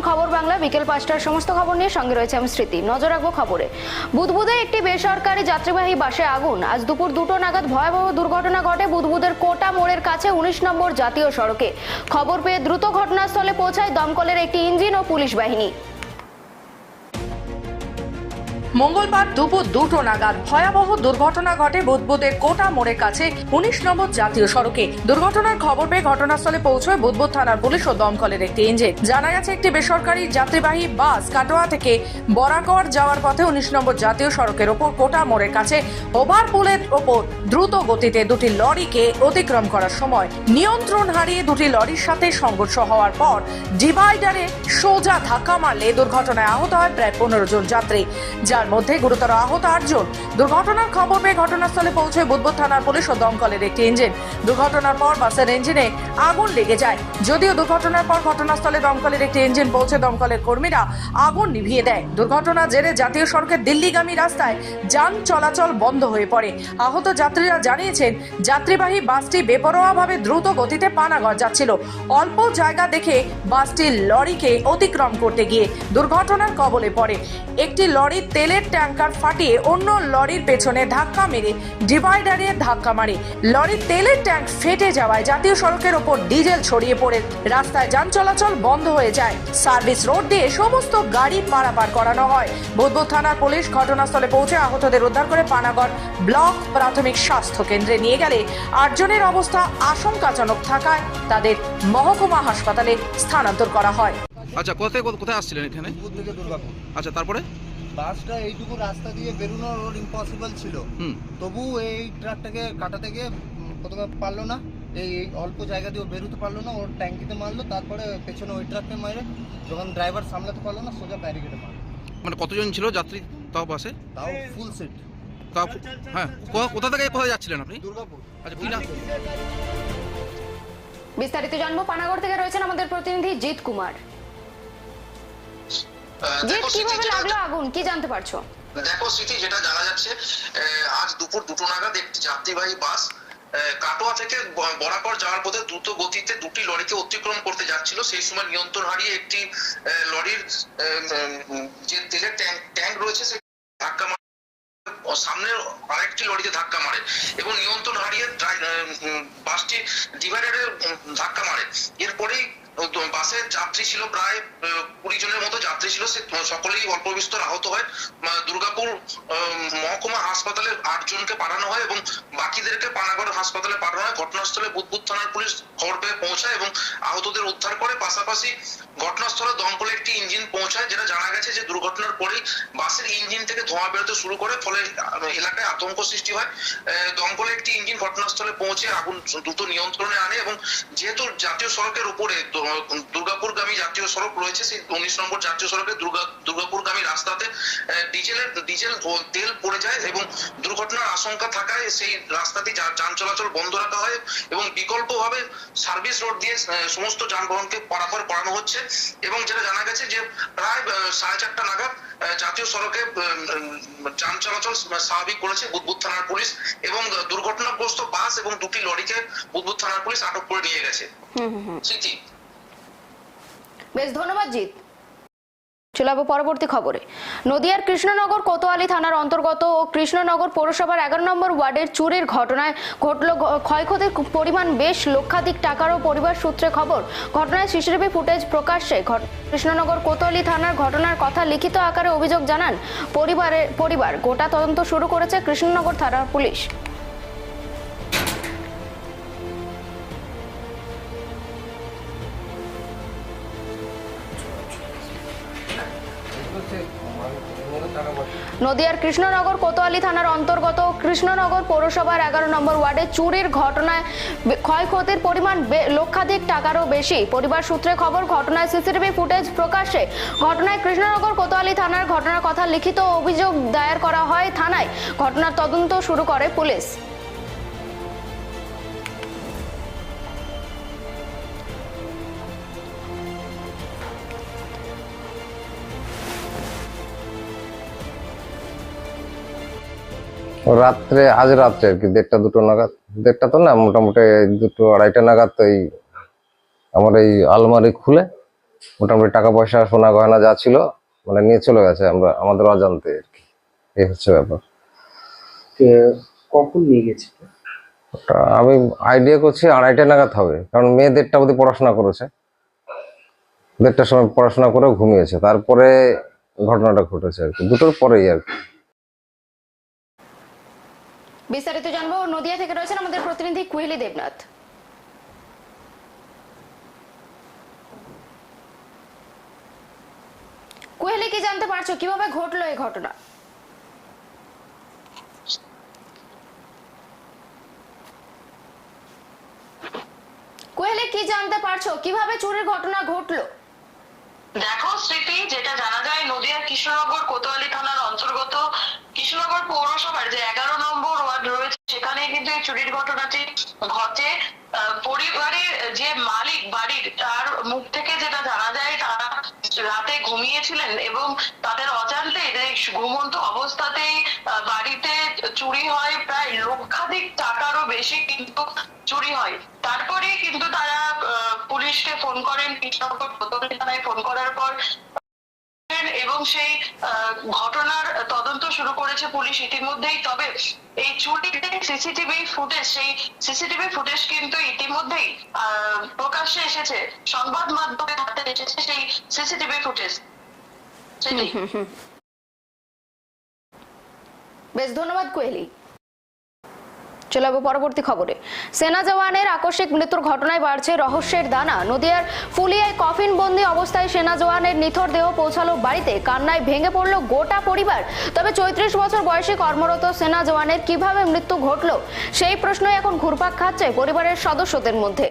বাংলা, বিকেল পাঁচটার সমস্ত খবর নিয়ে সঙ্গে রয়েছে আমি স্মৃতি। নজর রাখব খবরে। বুধবুদে একটি বেসরকারি যাত্রীবাহী বাসে আগুন। আজ দুপুর দুটো নাগাদ ভয়াবহ দুর্ঘটনা ঘটে বুধবুদের কোটা মোড়ের কাছে উনিশ নম্বর জাতীয় সড়কে। খবর পেয়ে দ্রুত ঘটনাস্থলে পৌঁছায় দমকলের একটি ইঞ্জিন ও পুলিশ বাহিনী। মঙ্গলবার দুপুর দুটো নাগাদ ভয়াবহ দুর্ঘটনা ঘটে বুদবুদের কোটা মোড়ের কাছে উনিশ নম্বর জাতীয় সড়কে। দুর্ঘটনার খবর পেয়ে ঘটনাস্থলে পৌঁছয় বুদবুদ থানার পুলিশ ও দমকলের একটি ইঞ্জিন। জানা গেছে একটি বেসরকারি যাত্রীবাহী বাস কাটোয়া থেকে বরাকর যাওয়ার পথে উনিশ নম্বর জাতীয় সড়কের ওপর কোটা মোড়ের কাছে ওভারপুলের ওপর দ্রুত গতিতে দুটি লরিকে অতিক্রম করার সময় নিয়ন্ত্রণ হারিয়ে দুটি লরির সাথে সংঘর্ষ হওয়ার পর ডিভাইডারে সোজা ধাক্কা মারলে দুর্ঘটনায় আহত হয় প্রায় পনেরো জন যাত্রী যার মধ্যে গুরুতর আহত আটজন। দুর্ঘটনার খবর পেয়ে ঘটনাস্থলে পৌঁছে বুধবুদ থানার পুলিশ ও দমকলের একটি ইঞ্জিন। দুর্ঘটনার পর বাসের ইঞ্জিনে আগুন লেগে যায়। যদিও দুর্ঘটনার পর ঘটনাস্থলে দমকলের একটি ইঞ্জিন পৌঁছে দমকলের কর্মীরা আগুন নিভিয়ে দেয়। দুর্ঘটনা জেরে জাতীয় সড়কের দিল্লিগামী রাস্তায় যান চলাচল বন্ধ হয়ে পড়ে। আহত যাত্রীরা জানিয়েছেন, যাত্রীবাহী বাসটি বেপরোয়াভাবে দ্রুত গতিতে পানাগড় যাচ্ছিল। অল্প জায়গা দেখে বাসটি লরিকে অতিক্রম করতে গিয়ে দুর্ঘটনার কবলে পড়ে। একটি লরির তেলের ট্যাঙ্কার ফাটিয়ে অন্য লরির পেছনে ধাক্কা মেরে ডিভাইডারে ধাক্কা মারে। লরির তেলের ট্যাঙ্ক ফেটে যাওয়ায় জাতীয় সড়কের ওপর ডিজেল ছড়িয়ে পড়ে। রাস্তায় যান চলাচল বন্ধ হয়ে যায়। সার্ভিস রোড দিয়ে সমস্ত গাড়ি পারাপার করানো হয়। বুধবুদ থানার পুলিশ ঘটনাস্থলে পৌঁছে আহতদের উদ্ধার করে পানাগড় ব্লক প্রাথমিক স্বাস্থ্য কেন্দ্রে নিয়ে গেলে। আটজনের অবস্থা আশঙ্কাজনক থাকায় তাদের মহকুমা হাসপাতালে স্থানান্তর করা হয়। আচ্ছা কোথায় কোথায় আসছিলেন এখানে? আচ্ছা তারপরে? বাসটা এইটুকু রাস্তা দিয়ে বেরোনো রোড ইম্পসিবল ছিল। তবু এই ট্রাকটাকে কাটাতে গিয়ে প্রথমে পারল না। এই এই অল্প জায়গা দিয়ে ও বেরোতে পারল না ওর ট্যাঙ্কিতে মারলো তারপরে পেছনে ওই ট্রাককে মারে যখন ড্রাইভার সামলাতে পারল না সোজা ব্যারিকেডে মারলো। মানে কতজন ছিল যাত্রী তাও বাসে? তাও ফুল সেট তাও হ্যাঁ কোথা থেকে কোথায় যাচ্ছিলেন আপনি? দুর্গাপুর। আচ্ছা কি বিস্তারিত জানব পানাগড় থেকে রয়েছেন আমাদের প্রতিনিধি জিৎ কুমার। স্মৃতি কীভাবে লাগল আগুন? কি জানতে পারছ? দেখো স্মৃতি যেটা জানা যাচ্ছে আজ দুপুর দুটো নাগাদ একটি যাত্রীবাহী বাস কাটোয়া থেকে বরাকর যাওয়ার পথে দ্রুত গতিতে দুটি লরিকে অতিক্রম করতে যাচ্ছিল। সেই সময় নিয়ন্ত্রণ হারিয়ে একটি লরির যে তেলের ট্যাঙ্ক ট্যাঙ্ক রয়েছে সেই ধাক্কা মারে সামনের আরেকটি লরিতে ধাক্কা মারে এবং নিয়ন্ত্রণ হারিয়ে বাসটি ডিভাইডারে ধাক্কা মারে। এরপরেই বাসের যাত্রী ছিল প্রায় কুড়ি জনের মতো যাত্রী ছিল। সকলেই অল্প বিস্তর আহত হয়। দুর্গাপুর মহকুমা হাসপাতালে আট জনকে পাঠানো হয় এবং বাকিদেরকে পানাগড় হাসপাতালে পাঠানো হয়। ঘটনাস্থলে বুদবুদ থানার পুলিশ খবর পেয়ে পৌঁছায় এবং আহতদের উদ্ধার করে। পাশাপাশি ঘটনাস্থলে দমকলে একটি ইঞ্জিন পৌঁছায়, যেটা জানা গেছে যে দুর্ঘটনার পরেই বাসের ইঞ্জিন থেকে ধোঁয়া বেরোতে শুরু করে, ফলে এলাকায় আতঙ্ক সৃষ্টি হয়। দমকলে একটি ইঞ্জিন ঘটনাস্থলে পৌঁছে আগুন দ্রুত নিয়ন্ত্রণে আনে এবং যেহেতু জাতীয় সড়কের উপরে দুর্গাপুরগামী জাতীয় সড়ক রয়েছে সেই উনিশ নম্বর জাতীয় সড়কে দুর্গা দুর্গাপুরগামী রাস্তাতে ডিজেলের ডিজেল তেল পড়ে যায় এবং দুর্ঘটনার আশঙ্কা থাকায় সেই রাস্তাটি যান চলাচল বন্ধ রাখা হয় এবং বিকল্পভাবে সার্ভিস রোড দিয়ে সমস্ত যানবাহনকে পারাপার করানো হচ্ছে এবং যেটা জানা গেছে যে প্রায় সাড়ে চারটা নাগাদ জাতীয় সড়কে যান চলাচল স্বাভাবিক করেছে বুদবুদ থানার পুলিশ এবং দুর্ঘটনাগ্রস্ত বাস এবং দুটি লরিকে বুদবুদ থানার পুলিশ আটক করে নিয়ে গেছে। হুম হুম বেশ ধন্যবাদ, জিৎ। চলে যাব পরবর্তী খবরে। নদিয়ার কৃষ্ণনগর কোতোয়ালি থানার অন্তর্গত ও কৃষ্ণনগর পৌরসভার এগারো নম্বর ওয়ার্ডের চুরির ঘটনায় ঘটল, ক্ষয়ক্ষতির পরিমাণ বেশ লক্ষাধিক টাকারও পরিবার সূত্রে খবর। ঘটনায় সিসিটিভি ফুটেজ প্রকাশ্যে কৃষ্ণনগর কোতোয়ালি থানার ঘটনার কথা লিখিত আকারে অভিযোগ জানান পরিবারের পরিবার। গোটা তদন্ত শুরু করেছে কৃষ্ণনগর থানার পুলিশ। নদিয়ার কৃষ্ণনগর কোতোয়ালি থানার অন্তর্গত কৃষ্ণনগর পৌরসভার এগারো নম্বর ওয়ার্ডে চুরির ঘটনায় ক্ষয়ক্ষতির পরিমাণ লক্ষাধিক টাকারও বেশি। পরিবার সূত্রে খবর, ঘটনায় সিসিটিভি ফুটেজ প্রকাশে ঘটনায় কৃষ্ণনগর কোতোয়ালি থানার ঘটনার কথা লিখিত অভিযোগ দায়ের করা হয় থানায়। ঘটনার তদন্ত শুরু করে পুলিশ। রাত্রে আজ রাত্রে আর কি দেড়টা দুটো নাগাদ। দেড়টা তো না মোটামুটি দুটো আড়াইটা নাগাদ এই আমার এই আলমারি খুলে মোটামুটি টাকা পয়সা সোনা গয়না যা ছিল মানে নিয়ে চলে গেছে আমরা আমাদের অজান্তে আর কি। এই হচ্ছে ব্যাপার। কখন নিয়ে গেছে? ওটা আমি আইডিয়া করছি আড়াইটা নাগাদ হবে কারণ মেয়ে দেড়টা অবধি পড়াশোনা করেছে। দেড়টার সময় পড়াশোনা করে ঘুমিয়েছে তারপরে ঘটনাটা ঘটেছে আর কি দুটোর পরেই আর কি। বিস্তারিত জানব। নদিয়া থেকে রয়েছেন আমাদের প্রতিনিধি কুহেলি দেবনাথ। কুহেলি, কি জানতে পারছ? কীভাবে ঘটলো এই ঘটনা? কুহেলি, কি জানতে পারছ? কীভাবে চুরির ঘটনা ঘটলো? দেখো, স্মৃতি, যেটা জানা যায়, নদিয়ার কৃষ্ণনগর কোতোয়ালি থানার অন্তর্গত কৃষ্ণনগর পৌরসভার যে এগারো নম্বর ওয়ার্ড রয়েছে সেখানে কিন্তু এই চুরির ঘটনাটি ঘটে। পরিবারের যে মালিক বাড়ির, তার মুখ থেকে যেটা জানা যায়, তারা রাতে ঘুমিয়েছিলেন এবং তাদের অজান্তে ঘুমন্ত অবস্থাতেই বাড়িতে চুরি হয়, প্রায় লক্ষাধিক টাকারও বেশি কিন্তু চুরি হয়। তারপরে কিন্তু তারা পুলিশকে ফোন করেন কৃষ্ণনগর প্রথম থানায় ফোন করার পর এবং সেই ঘটনার তদন্ত শুরু করেছে পুলিশ ইতিমধ্যেই। তবে এই চুরি সিসিটিভি ফুটেজ সেই সিসিটিভি ফুটেজ কিন্তু ইতিমধ্যেই প্রকাশ্যে এসেছে। সংবাদ মাধ্যমে হাতে এসেছে সেই সিসিটিভি ফুটেজ বেশ, ধন্যবাদ কোহেলি। চলে পরবর্তী খবরে। সেনা জওয়ানের আকস্মিক মৃত্যুর ঘটনায় বাড়ছে রহস্যের দানা। নদিয়ার ফুলিয়ায় কফিন বন্দি অবস্থায় সেনা জওয়ানের নিথর দেহ পৌঁছালো বাড়িতে। কান্নায় ভেঙে পড়ল গোটা পরিবার। তবে চৌত্রিশ বছর বয়সে কর্মরত সেনা জওয়ানের কীভাবে মৃত্যু ঘটল, সেই প্রশ্নই এখন ঘুরপাক খাচ্ছে পরিবারের সদস্যদের মধ্যে।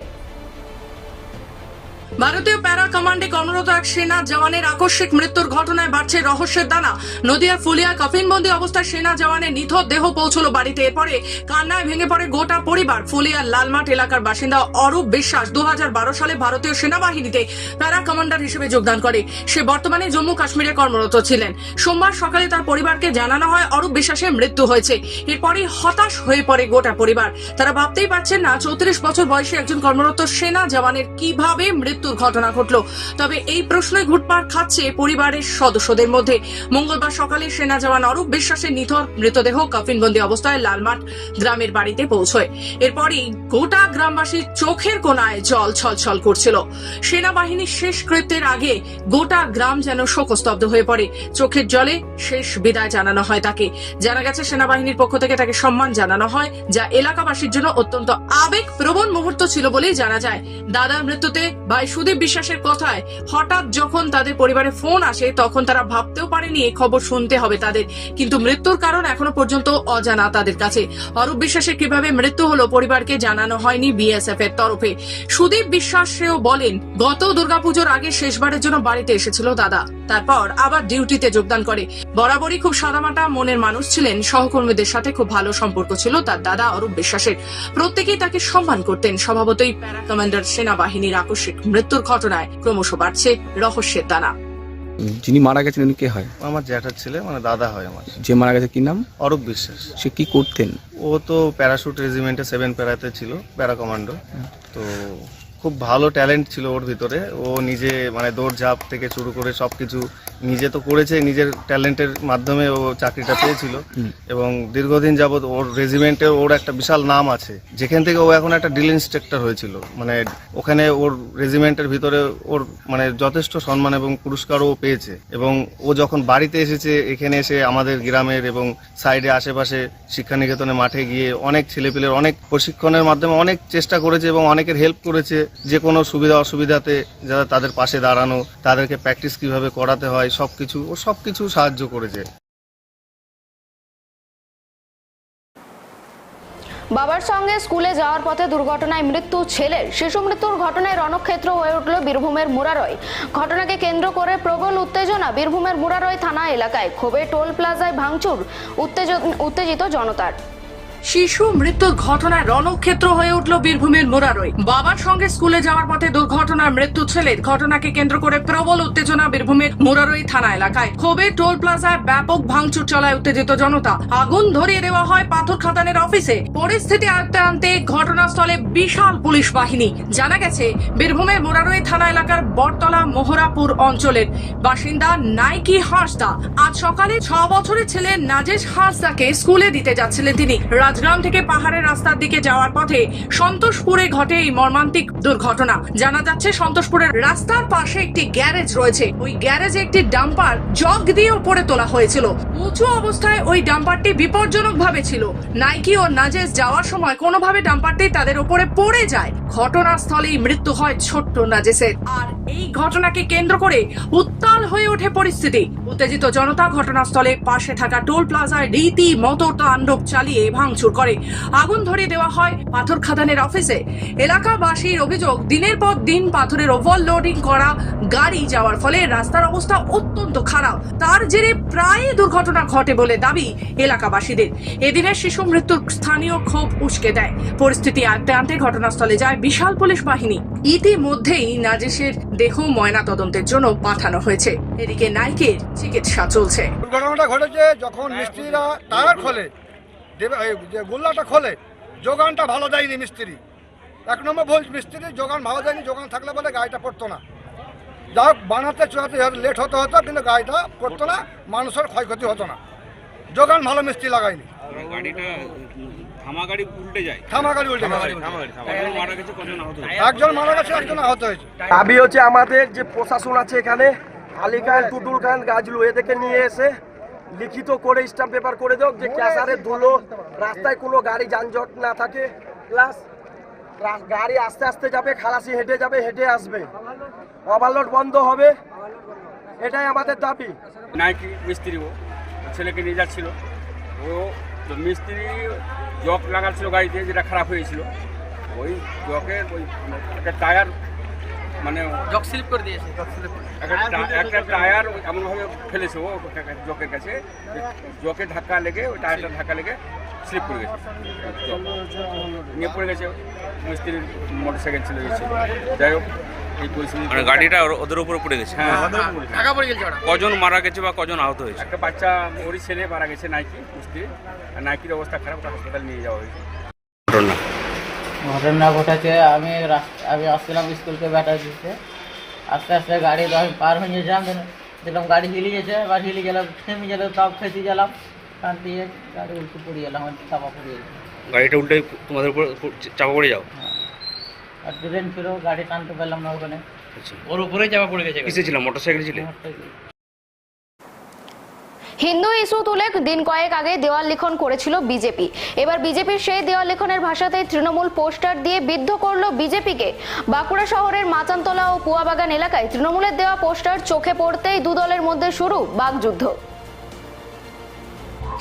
ভারতীয় প্যারা কমান্ডে কর্মরত এক সেনা জওয়ানের আকস্মিক মৃত্যুর ঘটনায় বাড়ছে রহস্যের দানা। নদিয়ার ফুলিয়া কফিনবন্দি অবস্থায় সেনা জওয়ানের নিথর দেহ পৌঁছলো বাড়িতে। এরপরে কান্নায় ভেঙে পড়ে গোটা পরিবার। ফুলিয়ার লালমাঠ এলাকার বাসিন্দা অরূপ বিশ্বাস দু সালে ভারতীয় সেনাবাহিনীতে প্যারা কমান্ডার হিসেবে যোগদান করে। সে বর্তমানে জম্মু কাশ্মীরে কর্মরত ছিলেন। সোমবার সকালে তার পরিবারকে জানানো হয় অরূপ বিশ্বাসের মৃত্যু হয়েছে। এরপরই হতাশ হয়ে পড়ে গোটা পরিবার। তারা ভাবতেই পারছেন না চৌত্রিশ বছর বয়সে একজন কর্মরত সেনা জওয়ানের কীভাবে মৃত্যুর ঘটনা ঘটলো। তবে এই প্রশ্নই ঘুরপাক খাচ্ছে পরিবারের সদস্যদের মধ্যে। মঙ্গলবার সকালে সেনা জওয়ান অরূপ বিশ্বাসের নিথর মৃতদেহ কফিনবন্দি অবস্থায় লালমাঠ গ্রামের বাড়িতে পৌঁছয়। এরপরই গোটা গ্রামবাসীর চোখের কোনায় জল ছলছল করছিল। সেনাবাহিনীর শেষ কৃত্যের আগে গোটা গ্রাম যেন শোকস্তব্ধ হয়ে পড়ে। চোখের জলে শেষ বিদায় জানানো হয় তাকে। জানা গেছে, সেনাবাহিনীর পক্ষ থেকে তাকে সম্মান জানানো হয়, যা এলাকাবাসীর জন্য অত্যন্ত আবেগ প্রবণ মুহূর্ত ছিল বলেই জানা যায়। দাদার মৃত্যুতে ভাই সুদীপ বিশ্বাসের কথায় হঠাৎ যখন তাদের পরিবারে ফোন আসে, তখন তারা ভাবতেও পারেনি এই খবর শুনতে হবে তাদের। কিন্তু মৃত্যুর কারণ এখনও পর্যন্ত অজানা তাদের কাছে। অরূপ বিশ্বাসের কীভাবে মৃত্যু হলো পরিবারকে জানানো হয়নি বিএসএফ এর তরফে। সুদীপ বিশ্বাসেও বলেন, গত দুর্গাপুজোর আগে শেষবারের জন্য বাড়িতে এসেছিল দাদা। তারপর আবার ডিউটিতে যোগদান করে। বরাবরই খুব সাদামাটা মনের মানুষ ছিলেন সহকর্মীদের সাথে খুব ভালো সম্পর্ক ছিল তার দাদা অরূপ বিশ্বাসের। প্রত্যেকেই তাকে সম্মান করতেন স্বভাবতই প্যারা কমান্ডার সেনাবাহিনীর আকস্মিক মৃত্যুর ঘটনায় ক্রমশ বাড়ছে রহস্যের দানা। যিনি মারা গেছেন উনি কে হয়? আমার জ্যাঠার ছেলে মানে দাদা হয় আমার। যে মারা গেছে কি নাম? অরূপ বিশ্বাস। সে কি করতেন? ও তো প্যারাশুট রেজিমেন্টে সেভেন প্যারাতে ছিল প্যারা কমান্ডো। তো খুব ভালো ট্যালেন্ট ছিল ওর ভিতরে। ও নিজে মানে দৌড়ঝাঁপ থেকে শুরু করে সব কিছু নিজে তো করেছে নিজের ট্যালেন্টের মাধ্যমে ও চাকরিটা পেয়েছিল। এবং দীর্ঘদিন যাবৎ ওর রেজিমেন্টে ওর একটা বিশাল নাম আছে। যেখান থেকে ও এখন একটা ড্রিল ইন্সট্রাক্টর হয়েছিল। মানে ওখানে ওর রেজিমেন্টের ভিতরে ওর মানে যথেষ্ট সম্মান এবং পুরস্কারও পেয়েছে। এবং ও যখন বাড়িতে এসেছে এখানে এসে আমাদের গ্রামের এবং সাইডে আশেপাশে শিক্ষানিকেতনে মাঠে গিয়ে অনেক ছেলেপিলের অনেক প্রশিক্ষণের মাধ্যমে অনেক চেষ্টা করেছে এবং অনেকের হেল্প করেছে। যে কোনো সুবিধা অসুবিধাতে যারা তাদের পাশে দাঁড়ানো, তাদেরকে প্র্যাকটিস কীভাবে করাতে হয় সব কিছু ও সব কিছু সাহায্য করেছে। বাবার সঙ্গে স্কুলে যাওয়ার পথে দুর্ঘটনায় মৃত্যু ছেলের। শিশু মৃত্যুর ঘটনায় রণক্ষেত্র হয়ে উঠল বীরভূমের মুরারয়। ঘটনাকে কেন্দ্র করে প্রবল উত্তেজনা বীরভূমের মুরারয় থানা এলাকায়। ক্ষোভে টোল প্লাজায় ভাঙচুর, উত্তেজ- উত্তেজিত জনতার। শিশু মৃত্যুর ঘটনায় রণক্ষেত্র হয়ে উঠল বীরভূমের মোরারই। বাবার সঙ্গে স্কুলে যাওয়ার পথে দুর্ঘটনার মৃত্যু ছেলের ঘটনাকে কেন্দ্র করে প্রবল উত্তেজনা বীরভূমের মোরারই থানা এলাকায়। ক্ষোভে টোল প্লাজায় ব্যাপক ভাঙচুর চলায় উত্তেজিত জনতা। আগুন ধরিয়ে দেওয়া হয় পাথর খাদানের অফিসে। পরিস্থিতি আয়ত্তে আনতে ঘটনাস্থলে বিশাল পুলিশ বাহিনী। জানা গেছে, বীরভূমের মোরারই থানা এলাকার বটতলা মোহরাপুর অঞ্চলের বাসিন্দা নাইকি হাঁসদা আজ সকালে ছ বছরের ছেলে নাজেশ হাঁসদাকে স্কুলে দিতে যাচ্ছিলেন তিনি। রাজগ্রাম থেকে পাহাড়ের রাস্তার দিকে যাওয়ার পথে সন্তোষপুরে ঘটে এই মর্মান্তিক দুর্ঘটনা। জানা যাচ্ছে, সন্তোষপুরের রাস্তার পাশে একটি গ্যারেজ রয়েছে। ওই গ্যারেজে একটি ডাম্পার জগ দিয়ে উপরে তোলা হয়েছিল। উঁচু অবস্থায় ওই ডাম্পারটি বিপজ্জনক ভাবে ছিল। নাইকি ও নাজেস যাওয়ার সময় কোনোভাবে ডাম্পারটি তাদের উপরে পড়ে যায়। ঘটনাস্থলেই মৃত্যু হয় ছোট্ট নাজেসের। আর এই ঘটনাকে কেন্দ্র করে উত্তাল হয়ে ওঠে পরিস্থিতি। উত্তেজিত জনতা ঘটনাস্থলে পাশে থাকা টোল প্লাজায় রীতি মতো তাণ্ডব চালিয়ে ভাঙচুর করে। আগুন ধরিয়ে দেওয়া হয় পাথর খাদানের অফিসে। এলাকাবাসীর অভিযোগ, দিনের পর দিন পাথরের ওভারলোডিং করা, গাড়ি যাওয়ার ফলে রাস্তার অবস্থা অত্যন্ত খারাপ। তার জেরে প্রায় দুর্ঘটনা ঘটে বলে দাবি এলাকাবাসীদের। এদিনের শিশু মৃত্যুর স্থানীয় ক্ষোভ উস্কে দেয়। পরিস্থিতি আয়ত্তে আনতে ঘটনাস্থলে যায় বিশাল পুলিশ বাহিনী। ইতিমধ্যেই নাজেশের দেহ ময়না তদন্তের জন্য পাঠানো হয়েছে। এদিকে নাইকের চিকিৎসা চলছে। দুর্ঘটনাটা ঘটেছে যখন মিস্ত্রিরা টায়ার খোলে যে গোল্লাটা খোলে যোগানটা ভালো দেয়নি মিস্ত্রি। এক নম্বর ভুল মিস্ত্রি যোগান ভালো দেয়নি যোগান থাকলে বলে গাড়িটা পড়তো না। যা হোক বানাতে চুয়াতে লেট হতে হতো কিন্তু গাড়িটা পড়তো না মানুষের ক্ষয়ক্ষতি হতো না। যোগান ভালো মিস্ত্রি লাগায়নি। গাড়িটা থামা গাড়ি উল্টে যায়। থামা গাড়ি উল্টে গেছে। মারা গেছে কজন আহত একজন মারা গেছে একজন আহত হয়েছে। দাবি হচ্ছে আমাদের যে প্রশাসন আছে এখানে আলী খান টুটুল খান গাজলু এদেরকে নিয়ে এসে লিখিত করে স্টাম্প পেপার করে দাও যে ক্যাসারের ধুলো রাস্তায় কোনো গাড়ি যানজট না থাকে প্লাস গাড়ি আস্তে আস্তে যাবে খালাসি হেঁটে যাবে হেঁটে আসবে। ওভারলোড বন্ধ হবে। এটাই আমাদের দাবি। নাইকি মিস্ত্রি ও ছেলেকে নিয়ে যাচ্ছিল। ও মিস্ত্রি জক লাগাচ্ছিল গাড়িতে যেটা খারাপ হয়েছিল। ওই জকের ওই একটা টায়ার মানে জক স্লিপ করে দিয়েছে। একটা একটা টায়ার এমনভাবে ফেলেছে ও জকের কাছে। জকে ধাক্কা লেগে ওই টায়ারটা ধাক্কা লেগে স্লিপ করে গেছে। নিয়ে পড়ে গেছে মিস্ত্রির মোটর সাইকেল ছিল গেছে যাই হোক। এই পরিস্থিতি মানে গাড়িটা ওদের উপরে পড়ে গেছে। হ্যাঁ ওদের উপরে ঢাকা পড়ে গেছে কজন মারা গেছে বা কজন আহত হয়েছে? একটা বাচ্চা ওরই ছেলে মারা গেছে নাইকি মিস্ত্রি আর নাইকির অবস্থা খারাপ ওটা হাসপাতাল নিয়ে যাওয়া হয়েছে। ঘটনা ঘটনা ঘটেছে আমি আমি আসছিলাম স্কুলকে ব্যাটা দিতে। আস্তে আস্তে গাড়ি তো আমি পার হয়ে then দেখলাম গাড়ি হিলি গেছে এবার হিলি গেলাম থেমে গেল তাও ফেসে গেলাম। কান দিয়ে গাড়ি উল্টে পড়ে গেলাম চাপা পড়ে গেছে গাড়িটা উল্টে তোমাদের উপর চাপা পড়ে যাও? আর ট্রেন ছিল গাড়ি টানতে পারলাম না ওখানে। ওর উপরে চাপা পড়ে গেছে কিসে ছিল? মোটরসাইকেল ছিল? হিন্দু ইস্যু তুলে দিন কয়েক আগে দেওয়াল লিখন করেছিল বিজেপি। এবার বিজেপির সেই দেওয়াল লিখনের ভাষাতে তৃণমূল পোস্টার দিয়ে বিদ্ধ করল বিজেপিকে। বাঁকুড়া শহরের মাচানতলা ও পুয়াবাগান এলাকায় তৃণমূলের দেওয়া পোস্টার চোখে পড়তেই দু দলের মধ্যে শুরু বাগযুদ্ধ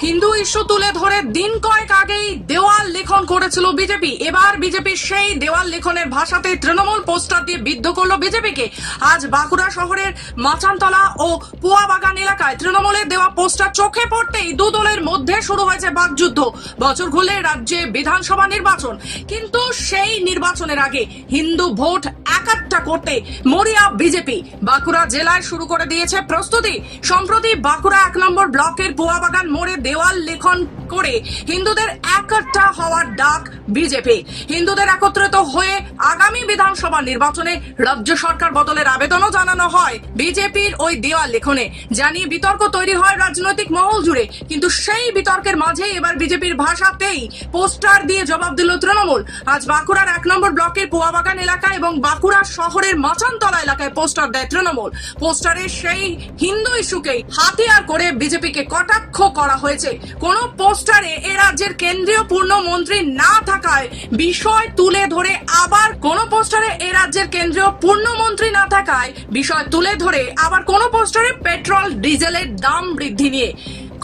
হিন্দু ইস্যু তুলে ধরে দিন কয়েক আগেই দেওয়াল লিখন করেছিল বিজেপি। এবার বিজেপির সেই দেওয়াল লিখনের ভাষাতে তৃণমূল পোস্টার দিয়ে বিদ্ধ করল বিজেপিকে। আজ বাঁকুড়া শহরের মাচানতলা ও পুয়াবাগান এলাকায় তৃণমূলের দেওয়া পোস্টার চোখে পড়তেই দু দলের মধ্যে শুরু হয়েছে বাকযুদ্ধ। বছর ঘুরলে রাজ্যে বিধানসভা নির্বাচন। কিন্তু সেই নির্বাচনের আগে হিন্দু ভোট একাত্তা করতে মরিয়া বিজেপি বাঁকুড়া জেলায় শুরু করে দিয়েছে প্রস্তুতি। সম্প্রতি বাঁকুড়া এক নম্বর ব্লকের পোয়াবাগান মোড়ে দেওয়াল লেখন করে হিন্দুদের একটা হওয়ার ডাক বিজেপি। হিন্দুদের একত্রিত হয়ে আগামী বিধানসভা নির্বাচনে রাজ্য সরকার বদলের আবেদনও জানানো হয় বিজেপির ওই দেওয়াল লেখনে। জানিয়ে বিতর্ক তৈরি হয় রাজনৈতিক মহল জুড়ে, কিন্তু সেই বিতর্কের মাঝে এবার বিজেপির ভাষাতেই পোস্টার দিয়ে জবাব দিল তৃণমূল। আজ বাঁকুড়ার এক নম্বর ব্লকের পোয়াবাগান এলাকা এবং বাঁকুড়া শহরের মাচানতলা এলাকায় পোস্টার দেয় তৃণমূল। পোস্টারে সেই হিন্দু ইস্যুকেই হাতিয়ার করে বিজেপিকে কটাক্ষ করা হয়েছে। কোনো কোন পোস্টারে এ রাজ্যের কেন্দ্রীয় পূর্ণমন্ত্রী না থাকায় বিষয় তুলে ধরে আবার কোন পোস্টারে এ রাজ্যের কেন্দ্রীয় পূর্ণমন্ত্রী না থাকায় বিষয় তুলে ধরে আবার কোন পোস্টারে পেট্রোল, ডিজেলের দাম বৃদ্ধি নিয়ে।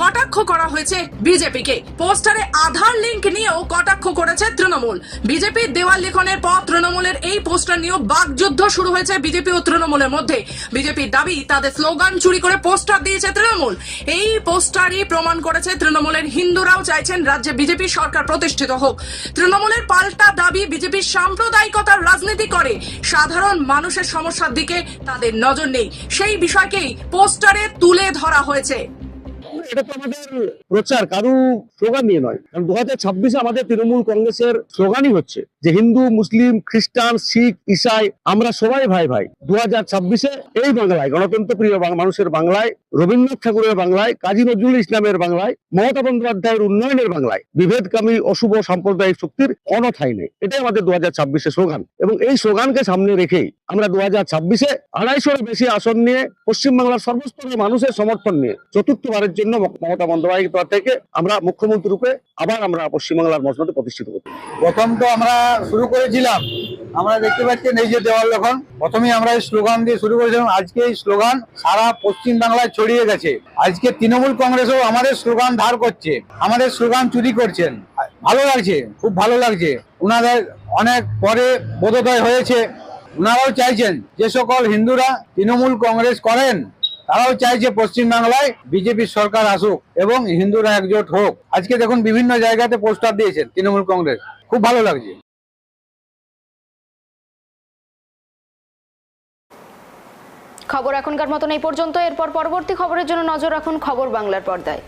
কটাক্ষ করা হয়েছে বিজেপিকে। পোস্টারে আধার লিঙ্ক নিয়েও কটাক্ষ করেছে তৃণমূল। বিজেপির দেওয়াল লিখনের পর তৃণমূলের এই পোস্টার নিয়েও বাকযুদ্ধ শুরু হয়েছে বিজেপি ও তৃণমূলের মধ্যে। বিজেপির দাবি, তাদের স্লোগান চুরি করে পোস্টার দিয়েছে তৃণমূল। এই পোস্টারই প্রমাণ করেছে তৃণমূলের হিন্দুরাও চাইছেন রাজ্যে বিজেপি সরকার প্রতিষ্ঠিত হোক। তৃণমূলের পাল্টা দাবি, বিজেপি সাম্প্রদায়িকতার রাজনীতি করে। সাধারণ মানুষের সমস্যার দিকে তাদের নজর নেই। সেই বিষয়কেই পোস্টারে তুলে ধরা হয়েছে। এটা তো আমাদের প্রচার, কারু স্লোগান নিয়ে নয়। কারণ দু হাজার ছাব্বিশে আমাদের তৃণমূল কংগ্রেসের স্লোগানই হচ্ছে যে হিন্দু, মুসলিম, খ্রিস্টান, শিখ ইসাই আমরা সবাই ভাই ভাই। দু হাজার ছাব্বিশে এই বাংলায় গণতন্ত্র প্রিয় মানুষের বাংলায়, রবীন্দ্রনাথ ঠাকুরের বাংলায়, কাজী নজরুল ইসলামের বাংলায়, মমতা বন্দ্যোপাধ্যায়ের উন্নয়নের বাংলায় বিভেদকামী অশুভ সাম্প্রদায়িক শক্তির অনথাই নেই। এটাই আমাদের দু হাজার ছাব্বিশে স্লোগান। এবং এই স্লোগানকে সামনে রেখেই আমরা দু হাজার ছাব্বিশে আড়াইশোর বেশি আসন নিয়ে পশ্চিমবাংলার সর্বস্তরের মানুষের সমর্থন নিয়ে চতুর্থবারের জন্য মমতা বন্দ্যোপাধ্যায় থেকে আমরা মুখ্যমন্ত্রী রূপে আবার আমরা পশ্চিমবাংলার মসনদে প্রতিষ্ঠিত করতে প্রথম তো আমরা শুরু করেছিলাম। আমরা দেখতে পাচ্ছেন এই যে দেওয়াল যখন প্রথমেই আমরা এই স্লোগান দিয়ে শুরু করেছিলাম। আজকে এই স্লোগান সারা পশ্চিম বাংলায় ছড়িয়ে গেছে। আজকে তৃণমূল কংগ্রেসও আমাদের স্লোগান ধার করছে। আমাদের স্লোগান চুরি করছেন। ভালো লাগছে, খুব ভালো লাগছে। ওনাদের অনেক পরে বোধোদয় হয়েছে। ওনারাও চাইছেন যে সকল হিন্দুরা তৃণমূল কংগ্রেস করেন। তারাও চাইছে পশ্চিম বাংলায় বিজেপি সরকার আসুক এবং হিন্দুরা একজোট হোক। আজকে দেখুন বিভিন্ন জায়গাতে পোস্টার দিয়েছেন তৃণমূল কংগ্রেস। খুব ভালো লাগছে। খবর এখনকার মতন এই পর্যন্ত। এরপর পরবর্তী খবরের জন্য নজর রাখুন খবর বাংলার পর্দায়।